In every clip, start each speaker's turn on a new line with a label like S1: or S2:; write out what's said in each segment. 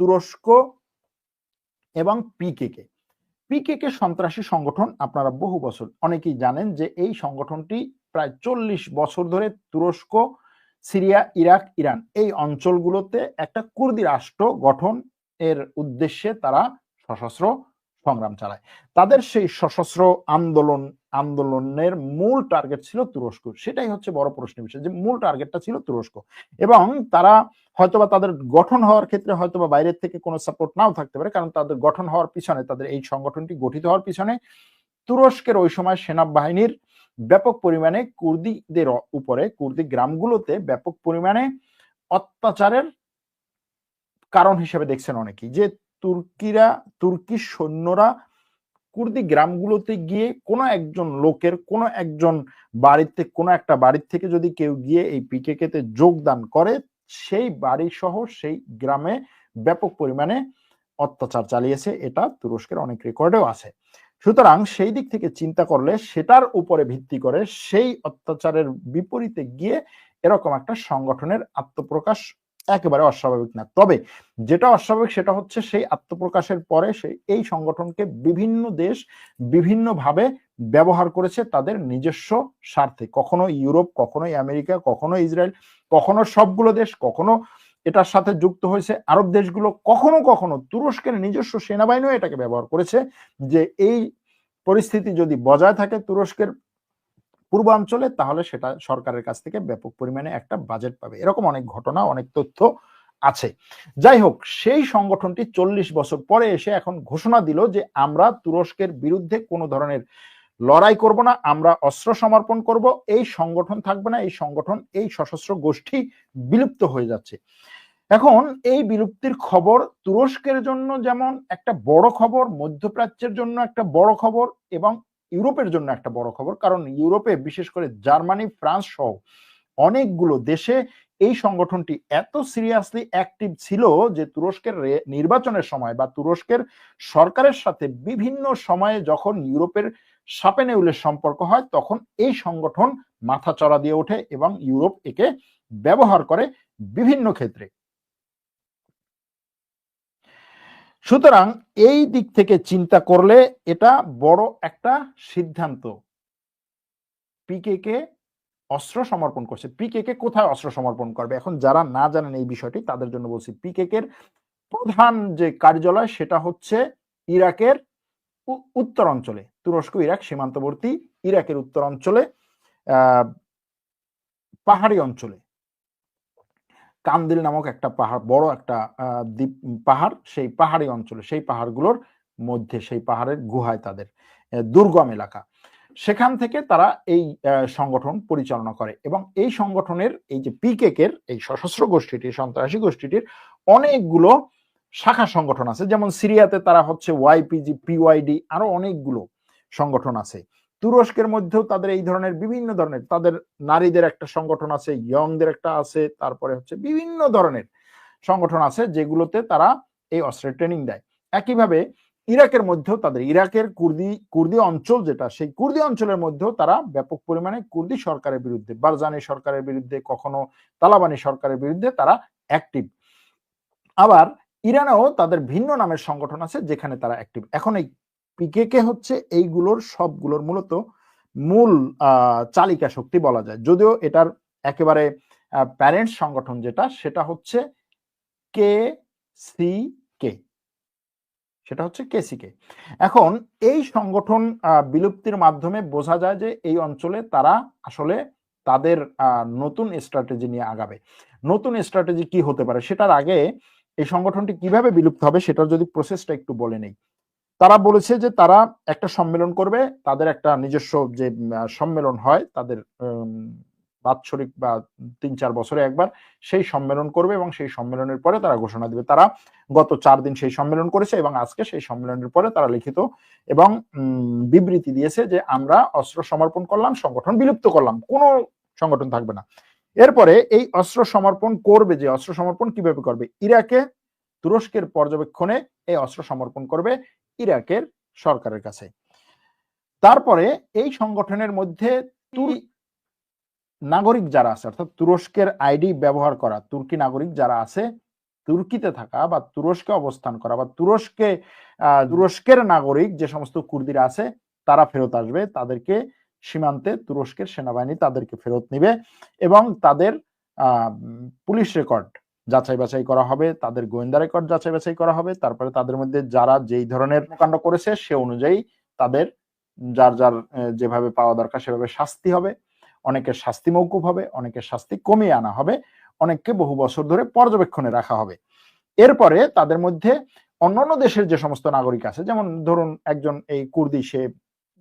S1: তুরস্ক এবং পিকেকে। পিকেকে সন্ত্রাসী সংগঠন আপনারা বহু বছর, অনেকেই জানেন যে এই সংগঠনটি প্রায় চল্লিশ বছর ধরে তুরস্ক, সিরিয়া, ইরাক, ইরান এই অঞ্চলগুলোতে একটা কুর্দি রাষ্ট্র গঠন এর উদ্দেশ্যে তারা সশস্ত্র সংগ্রাম চালায়। তাদের সেই সশস্ত্র আন্দোলন, আন্দোলনের মূল টার্গেট ছিল তুরস্ক। সেটাই হচ্ছে বড় প্রশ্ন বিষয় যে মূল টার্গেটটা ছিল তুরস্ক। এবং তারা হয়তোবা তাদের গঠন হওয়ার ক্ষেত্রে হয়তোবা বাইরের থেকে কোনো সাপোর্ট নাও থাকতে পারে, কারণ তাদের গঠন হওয়ার পিছনে, তাদের এই সংগঠনটি গঠিত হওয়ার পিছনে তুরস্কের ওই সময় সেনাবাহিনীর ব্যাপক পরিমাণে কুর্দিদের উপরে, কুর্দি গ্রামগুলোতে ব্যাপক পরিমাণে অত্যাচারের কারণ হিসেবে দেখছেন অনেকেই যে তুর্কিরা, তুর্কি সৈন্যরা কুর্দি গ্রামগুলোতে গিয়ে কোনো একজন লোকের, কোনো একজন বাড়িতে, কোনো একটা বাড়ির থেকে যদি কেউ গিয়ে এই পিকেকেতে যোগদান করে, সেই বাড়ি সহ সেই গ্রামে ব্যাপক পরিমাণে অত্যাচার চালিয়েছে। এটা তুরস্কের অনেক রেকর্ডেও আছে। সুতরাং সেই দিক থেকে চিন্তা করলে সেটার উপরে ভিত্তি করে সেই অত্যাচারের বিপরীতে গিয়ে এরকম একটা সংগঠনের আত্মপ্রকাশ একেবারে অস্বাভাবিক না। তবে যেটা অস্বাভাবিক সেটা হচ্ছে সেই আত্মপ্রকাশের পরে সেই এই সংগঠনকে বিভিন্ন দেশ বিভিন্নভাবে ব্যবহার করেছে তাদের নিজস্ব স্বার্থে। কখনো ইউরোপ, কখনো আমেরিকা, কখনো ইসরায়েল, কখনো সবগুলো দেশ, কখনো এটার সাথে যুক্ত হয়েছে আরব দেশগুলো, কখনো কখনো তুরস্কের নিজস্ব সেনাবাহিনীও এটাকে ব্যবহার করেছে যে এই পরিস্থিতি যদি বজায় থাকে তুরস্কের পূর্বাঞ্চলে, তাহলে সেটা সরকারের কাছ থেকে ব্যাপক পরিমাণে একটা বাজেট পাবে। এরকম অনেক ঘটনা, অনেক তথ্য আছে। যাই হোক, সেই সংগঠনটি চল্লিশ বছর পরে এসে এখন ঘোষণা দিল যে আমরা তুরস্কের বিরুদ্ধে কোনো ধরনের লড়াই করব না, আমরা অস্ত্র সমর্পণ করব, এই সংগঠন থাকবে না, এই সংগঠন, এই সশস্ত্র গোষ্ঠী বিলুপ্ত হয়ে যাচ্ছে। এখন এই বিলুপ্তির খবর তুরস্কের জন্য যেমন একটা বড় খবর, মধ্যপ্রাচ্যের জন্য একটা বড় খবর এবং ইউরোপের জন্য একটা বড় খবর, কারণ ইউরোপে বিশেষ করে জার্মানি, ফ্রান্স সহ অনেকগুলো দেশে এই সংগঠনটি এত সিরিয়াসলি অ্যাক্টিভ ছিল যে তুরস্কের নির্বাচনের সময় বা তুরস্কের সরকারের সাথে বিভিন্ন সময়ে যখন ইউরোপের সাপে নেউলের সম্পর্ক হয়, তখন এই সংগঠন মাথা চড়া দিয়ে ওঠে এবং ইউরোপ একে ব্যবহার করে বিভিন্ন ক্ষেত্রে। সুতরাং এই দিক থেকে চিন্তা করলে এটা বড় একটা সিদ্ধান্ত। পিকে কে অস্ত্র সমর্পণ করছে। পিকে কে কোথায় অস্ত্র সমর্পণ করবে? এখন যারা না জানেন এই বিষয়টি, তাদের জন্য বলছি পিকে এর প্রধান যে কার্যালয় সেটা হচ্ছে ইরাকের উত্তর অঞ্চলে। তুরস্ক, ইরাক, সীমান্তবর্তী ইরাকের উত্তর অঞ্চলে, আহ, পাহাড়ি অঞ্চলে। কান্দিল নামক একটা পাহাড়, বড় একটা দ্বীপ পাহাড় সেই পাহাড়ি অঞ্চলে, সেই পাহাড়গুলোর মধ্যে, সেই পাহাড়ের গুহায় তাদের দুর্গম এলাকা। সেখান থেকে তারা এই সংগঠন পরিচালনা করে এবং এই সংগঠনের এই যে পিকেকের এই সশস্ত্র গোষ্ঠীটির, সন্ত্রাসী গোষ্ঠীটির অনেকগুলো শাখা সংগঠন আছে। যেমন সিরিয়াতে তারা হচ্ছে ওয়াইপিজি পিওয়াইডি আরও অনেকগুলো সংগঠন আছে। তুরস্কের মধ্যেও তাদের এই ধরনের বিভিন্ন ধরনের, তাদের নারীদের একটা সংগঠন আছে ইয়ংদের একটা আছে, তারপরে হচ্ছে বিভিন্ন ধরনের সংগঠন আছে যেগুলোতে তারা এই অস্ত্রের ট্রেনিং দেয়। একইভাবে ইরাকের মধ্যেও তাদের, ইরাকের কুর্দি কুর্দি অঞ্চল যেটা, সেই কুর্দি অঞ্চলের মধ্যেও তারা ব্যাপক পরিমাণে কুর্দি সরকারের বিরুদ্ধে, বারজানি সরকারের বিরুদ্ধে, কখনো তালাবানি সরকারের বিরুদ্ধে তারা অ্যাক্টিভ আবার ইরানেও তাদের ভিন্ন নামের সংগঠন আছে যেখানে তারা অ্যাক্টিভ এখন এই পিকেকে হচ্ছে এইগুলোর সবগুলোর মূলত মূল চালিকা শক্তি বলা যায়। যদিও এটার একেবারে প্যারেন্টস সংগঠন যেটা, সেটা হচ্ছে কে সি কে সেটা হচ্ছে কেসিকে এখন এই সংগঠন বিলুপ্তির মাধ্যমে বোঝা যায় যে এই অঞ্চলে তারা আসলে তাদের নতুন স্ট্র্যাটেজি নিয়ে আগাবে। নতুন স্ট্র্যাটেজি কি হতে পারে, সেটার আগে এই সংগঠনটি কীভাবে বিলুপ্ত হবে, সেটার যদি প্রসেসটা একটু বলে নেই। তারা বলেছে যে তারা একটা সম্মেলন করবে, তাদের একটা নিজস্ব যে সম্মেলন হয়, তাদের বাৎসরিক বা তিন চার বছরে একবার সেই সম্মেলন করবে এবং সেই সম্মেলনের পরে তারা ঘোষণা দিবে। তারা গত চার দিন সেই সম্মেলন করেছে এবং আজকে সেই সম্মেলনের পরে তারা লিখিত এবং বিবৃতি দিয়েছে যে আমরা অস্ত্র সমর্পণ করলাম, সংগঠন বিলুপ্ত করলাম, কোনো সংগঠন থাকবে না। এরপরে এই অস্ত্র সমর্পণ করবে যে, অস্ত্র সমর্পণ কীভাবে করবে? ইরাকে তুরস্কের পর্যবেক্ষণে এই অস্ত্র সমর্পণ করবে। ইরাকের সরকারের কাছে। তারপরে এই সংগঠনের মধ্যে নাগরিক যারা আছে অর্থাৎ তুরস্কের আইডি ব্যবহার করা তুর্কি নাগরিক যারা আছে তুর্কিতে থাকা বা তুরস্কে অবস্থান করা বা তুরস্কে আহ, তুরস্কের নাগরিক যে সমস্ত কুর্দিরা আছে তারা ফেরত আসবে। তাদেরকে সীমান্তে তুরস্কের সেনাবাহিনী তাদেরকে ফেরত নিবে এবং তাদের আহ, পুলিশ রেকর্ড যাচাই বাছাই করা হবে, তাদের গোয়েন্দা রেকর্ড যাচাই বাছাই করা হবে, তারপরে তাদের মধ্যে যারা যেই ধরনের কাণ্ড করেছে সে অনুযায়ী তাদের যার যার যেভাবে পাওয়া দরকার সেভাবে শাস্তি হবে। অনেকের শাস্তি মৌকুব হবে, অনেকের শাস্তি কমিয়ে আনা হবে, অনেককে বহু বছর ধরে পর্যবেক্ষণে রাখা হবে। এরপরে তাদের মধ্যে অন্যান্য দেশের যে সমস্ত নাগরিক আছে, যেমন ধরুন একজন এই কুর্দি, সে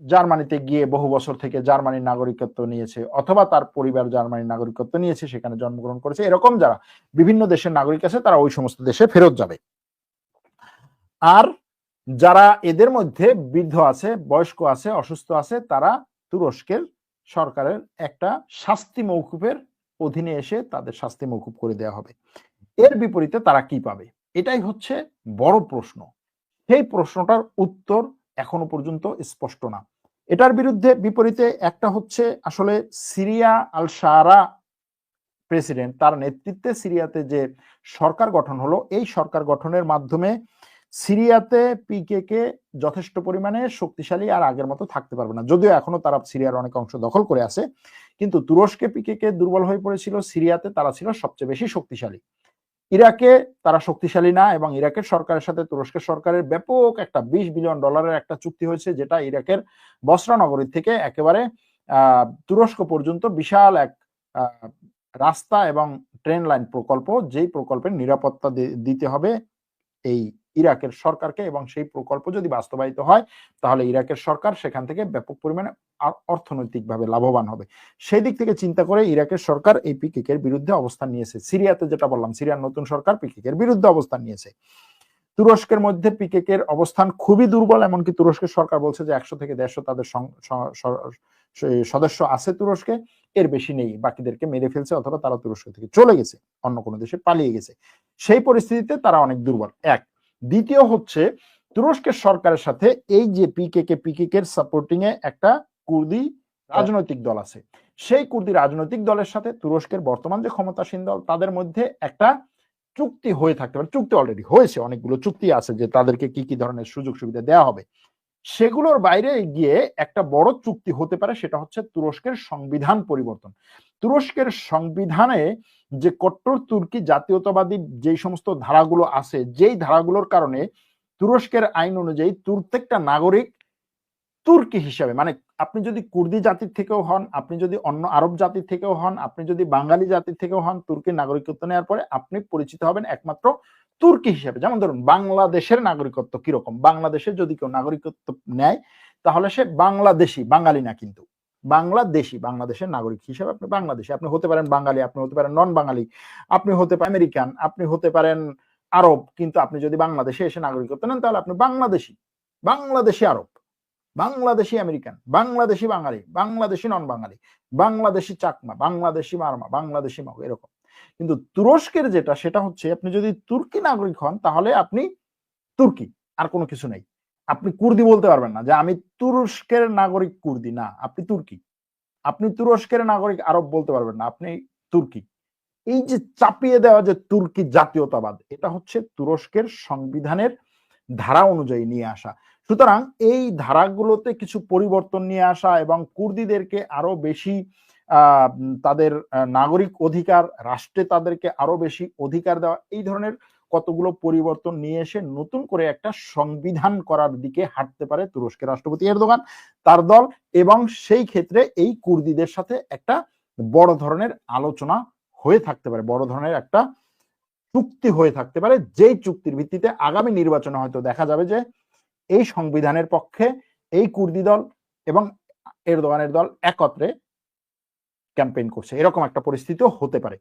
S1: জার্মানিতে গিয়ে বহু বছর থেকে জার্মানির নাগরিকত্ব নিয়েছে, অথবা তার পরিবার জার্মানির নাগরিকত্ব নিয়েছে, সেখানে জন্মগ্রহণ করেছে। এরকম যারা বিভিন্ন দেশের নাগরিক আছে, তারা ওই সমস্ত দেশে ফেরত যাবে। আর যারা এদের মধ্যে বৃদ্ধ আছে, বয়স্ক আছে, অসুস্থ আছে, তারা তুরস্কের সরকারের একটা শাস্তি মৌকুফের অধীনে এসে তাদের শাস্তি মৌকুফ করে দেওয়া হবে। এর বিপরীতে তারা কি পাবে? এটাই হচ্ছে বড় প্রশ্ন। সেই প্রশ্নটার উত্তর এখনও পর্যন্ত স্পষ্ট না। এটার বিরুদ্ধে বিপরীতে একটা হচ্ছে আসলে সিরিয়া আল শাহরা প্রেসিডেন্ট তার নেতৃত্বে সিরিয়াতে যে সরকার গঠন হলো, এই সরকার গঠনের মাধ্যমে সিরিয়াতে পিকে কে যথেষ্ট পরিমাণে শক্তিশালী আর আগের মতো থাকতে পারবে না। যদিও এখনও তারা সিরিয়ার অনেক অংশ দখল করে আছে, কিন্তু তুরস্কে পিকে কে দুর্বল হয়ে পড়েছিল, সিরিয়াতে তারা ছিল সবচেয়ে বেশি শক্তিশালী। ইরাকে তারা শক্তিশালী না এবং ইরাকের সরকারের সাথে তুরস্কের সরকারের ব্যাপক একটা বিশ বিলিয়ন ডলারের একটা চুক্তি হয়েছে, যেটা ইরাকের বসরা নগরী থেকে একেবারে তুরস্ক পর্যন্ত বিশাল এক রাস্তা এবং ট্রেন লাইন প্রকল্প, যেই প্রকল্পের নিরাপত্তা দিতে হবে এই ইরাকের সরকারকে এবং সেই প্রকল্প যদি বাস্তবায়িত হয়, তাহলে ইরাকের সরকার সেখান থেকে ব্যাপক পরিমাণে অর্থনৈতিকভাবে লাভবান হবে। সেই দিক থেকে চিন্তা করে ইরাকের সরকার এই পিকেকের বিরুদ্ধে অবস্থান নিয়েছে। সিরিয়াতে যেটা বললাম, সিরিয়ার নতুন সরকার পিকেকের বিরুদ্ধে অবস্থান নিয়েছে। তুরস্কের মধ্যে পিকেকের অবস্থান খুবই দুর্বল, এমনকি তুরস্কের সরকার বলছে যে একশো থেকে দেড়শো তাদের সদস্য আছে তুরস্কে, এর বেশি নেই, বাকিদেরকে মেরে ফেলছে অথবা তারা তুরস্ক থেকে চলে গেছে, অন্য কোনো দেশে পালিয়ে গেছে। সেই পরিস্থিতিতে তারা অনেক দুর্বল। এক দ্বিতীয় হচ্ছে তুরস্কের সরকারের সাথে এই যে পিকেকে, পিকেকের সাপোর্টিং এ একটা কুর্দি রাজনৈতিক দল আছে। সেই কুর্দি রাজনৈতিক দলের সাথে তুরস্কের বর্তমান যে ক্ষমতাসীন দল, তাদের মধ্যে একটা চুক্তি হয়ে থাকতে পারে, চুক্তি অলরেডি হয়েছে, অনেকগুলো চুক্তি আছে যে তাদেরকে কি কি ধরনের সুযোগ সুবিধা দেওয়া হবে। সেগুলোর বাইরে গিয়ে একটা বড় চুক্তি হতে পারে, সেটা হচ্ছে তুরস্কের সংবিধান পরিবর্তন। তুরস্কের সংবিধানে যে কট্টর তুর্কি জাতীয়তাবাদী যেই সমস্ত ধারাগুলো আছে, যেই ধারাগুলোর কারণে তুরস্কের আইন অনুযায়ী প্রত্যেকটা নাগরিক তুর্কি হিসাবে মানে আপনি যদি কুর্দি জাতির থেকেও হন, আপনি যদি অন্য আরব জাতির থেকেও হন, আপনি যদি বাঙালি জাতির থেকেও হন তুর্কির নাগরিকত্ব নেওয়ার পরে আপনি পরিচিত হবেন একমাত্র তুর্কি হিসাবে। যেমন ধরুন, বাংলাদেশের নাগরিকত্ব কীরকম? বাংলাদেশের যদি কেউ নাগরিকত্ব নেয়, তাহলে সে বাংলাদেশি, বাঙালি না কিন্তু। বাংলাদেশি, বাংলাদেশের নাগরিক হিসেবে আপনি বাংলাদেশি। আপনি হতে পারেন বাঙালি, আপনি হতে পারেন নন বাঙালি আপনি হতে পারেন আমেরিকান, আপনি হতে পারেন আরব, কিন্তু আপনি যদি বাংলাদেশে এসে নাগরিকত্ব নেন, তাহলে আপনি Bangladeshi. Bangladeshi Arab, Bangladeshi American, Bangladeshi Bengali, Bangladeshi non Bengali Bangladeshi Chakma, Bangladeshi Marma, Bangladeshi মাও এরকম। কিন্তু তুরস্কের যেটা, সেটা হচ্ছে আপনি যদি তুর্কি নাগরিক হন, তাহলে আপনি তুর্কি, আর কোনো কিছু নেই। আপনি কুর্দি বলতে পারবেন না, যে আমি তুরস্কের নাগরিক কুর্দি, না, আপনি তুর্কি। আপনি তুরস্কের নাগরিক আরব বলতে পারবেন না, আপনি তুর্কি। এই যে চাপিয়ে দেওয়া যে তুর্কি জাতীয়তাবাদ, এটা হচ্ছে তুরস্কের সংবিধানের ধারা অনুযায়ী নিয়ে আসা। সুতরাং এই ধারাগুলোতে কিছু পরিবর্তন নিয়ে আসা এবং কুর্দিদেরকে আরও বেশি তাদের নাগরিক অধিকার, রাষ্ট্রে তাদেরকে আরও বেশি অধিকার দেওয়া, এই ধরনের কতগুলো পরিবর্তন নিয়ে এসে নতুন করে একটা সংবিধান করার দিকে হাঁটতে পারে তুরস্কের রাষ্ট্রপতি এরদোগান, তার দল এবং সেই ক্ষেত্রে এই কুর্দিদের সাথে একটা বড় ধরনের আলোচনা হয়ে থাকতে পারে, বড় ধরনের একটা চুক্তি হয়ে থাকতে পারে, যেই চুক্তির ভিত্তিতে আগামী নির্বাচনে হয়তো দেখা যাবে যে এই সংবিধানের পক্ষে এই কুর্দি দল এবং এরদোগানের দল একত্রে ক্যাম্পেইন করছে, এরকম একটা পরিস্থিতিও হতে পারে।